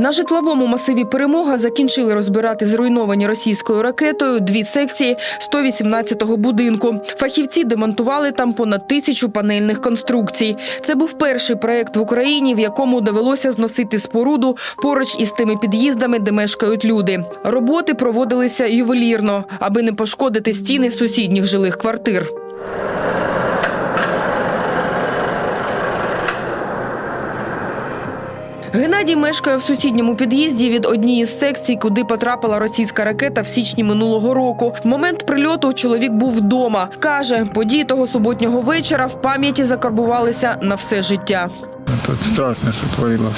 На житловому масиві перемога закінчили розбирати зруйновані російською ракетою дві секції 118-го будинку. Фахівці демонтували там понад тисячу панельних конструкцій. Це був перший проект в Україні, в якому довелося зносити споруду поруч із тими під'їздами, де мешкають люди. Роботи проводилися ювелірно, аби не пошкодити стіни сусідніх жилих квартир. Геннадій мешкає в сусідньому під'їзді від однієї з секцій, куди потрапила російська ракета в січні минулого року. В момент прильоту чоловік був вдома. Каже, події того суботнього вечора в пам'яті закарбувалися на все життя. Тут страшно, що творилось.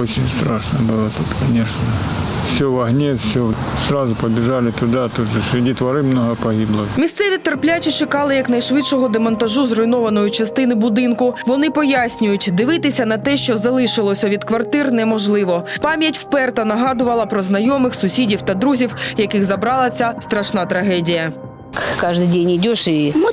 Очень страшно було тут, конечно Все в огне, все. Сразу побежали туда, тут же ж и детворы много погибло. Місцеві терпляче чекали якнайшвидшого демонтажу зруйнованої частини будинку. Вони пояснюють, дивитися на те, що залишилося від квартир, неможливо. Пам'ять вперто нагадувала про знайомих, сусідів та друзів, яких забрала ця страшна трагедія. Каждый день идешь и Мы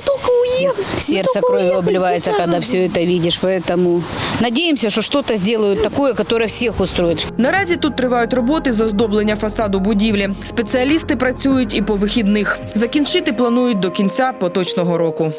только уехали. сердце кровью обливается, когда все это видишь. Поэтому надеемся, что что-то сделают такое, которое всех устроит. Наразі тут тривають роботи з оздоблення фасаду будівлі. Спеціалісти працюють і по вихідних. Закінчити планують до кінця поточного року.